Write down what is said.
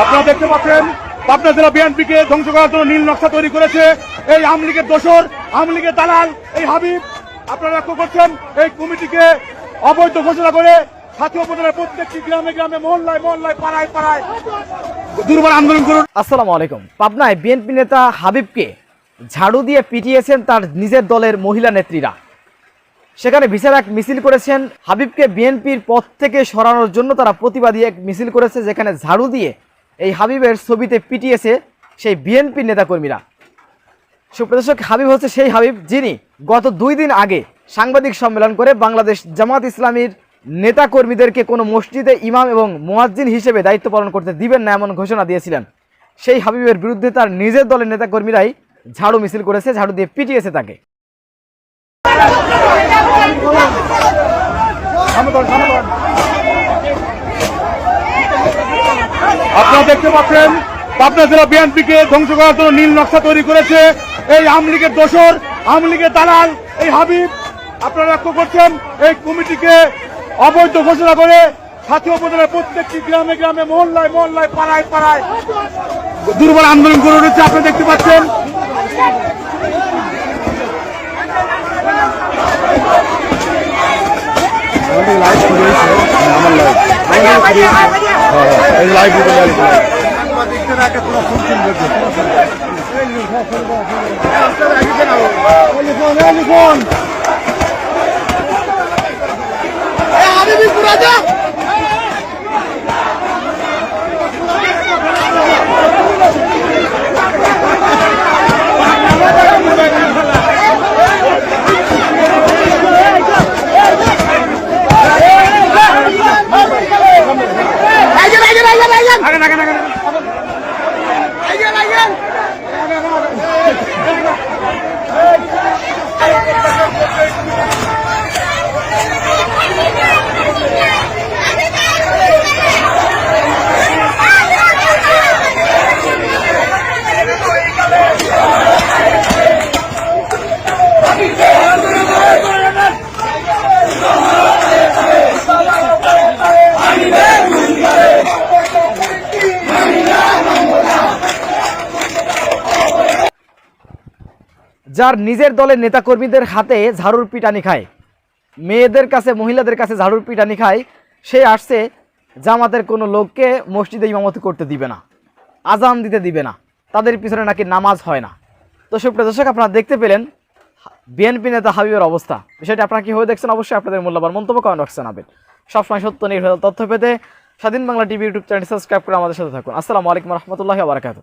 আপনারা দেখতে পাচ্ছেন, পাবনা জেলা বিএনপিকে ধ্বংস করার জন্য নীল নকশা তৈরি করেছে। এই আওয়ামী লীগের দোসর, আওয়ামী লীগের দালাল, এই হাবিব, আপনারা লক্ষ্য করছেন, এই কমিটিকে অবৈধ ঘোষণা করে পাবনায় বিএনপি নেতা হাবিবকে ঝাড়ু দিয়ে পিটিয়েছেন তার নিজের দলের মহিলা নেত্রীরা। সেখানে বিশাল এক মিছিল করেছেন। হাবিবকে বিএনপির পথ থেকে সরানোর জন্য তারা প্রতিবাদী এক মিছিল করেছে, যেখানে ঝাড়ু দিয়ে এই হাবিবের ছবিতে পিটিয়েছে সেই বিএনপির নেতাকর্মীরা। সুপ্রদর্শক, হাবিব হচ্ছে সেই হাবিব যিনি গত দুই দিন আগে সাংবাদিক সম্মেলন করে বাংলাদেশ জামাত ইসলামীর নেতাকর্মীদেরকে কোনো মসজিদে ইমাম এবং মোয়াজ্জিন হিসেবে দায়িত্ব পালন করতে দিবেন না এমন ঘোষণা দিয়েছিলেন। সেই হাবিবের বিরুদ্ধে তার নিজের দলের নেতাকর্মীরাই ঝাড়ু মিছিল করেছে, ঝাড়ু দিয়ে পিটিয়েছে তাকে। আপনারা দেখতে পাচ্ছেন, পাবনা জেলা বিএনপিকে ধ্বংস করার জন্য নীল নকশা তৈরি করেছে এই আওয়ামী লীগের দোসর, আওয়ামী লীগের দালাল, এই হাবিব। আপনারা লক্ষ্য করছেন, এই কমিটিকে অবৈধ ঘোষণা করে সাথী উপজেলার প্রত্যেকটি গ্রামে গ্রামে, মহল্লায় মহল্লায়, পাড়ায় পাড়ায় দুর্বল আন্দোলন করে উঠেছে। আপনি দেখতে পাচ্ছেন লাইভ দেখতে রাখে তোরা খুব সুন্দর লিখন লিখন যার নিজের দলের নেতাকর্মীদের হাতে ঝাড়ুর পিটানি খায়। মেয়েদের কাছে, মহিলাদের কাছে ঝাড়ুর পিটানি খায়। সে আসছে, জামাতের কোনো লোককে মসজিদে ইমামতি করতে দিবে না, আজান দিতে দিবে না, তাদের পিছনে নাকি নামাজ হয় না। তো সুপ্রিয় দর্শক, আপনারা দেখতে পেলেন বিএনপি নেতা হাবিবের অবস্থা। বিষয়টি আপনারা কীভাবে দেখছেন অবশ্যই আপনাদের মূল্যবান মন্তব্য কমেন্ট বক্সে জানাবেন। সবসময় সত্য নির্ভর তথ্য পেতে স্বাধীন Bangla TV YouTube channel subscribe করে আমাদের সাথে থাকুন। আসসালামু আলাইকুম রহমতুল্লাহ বারাকাতু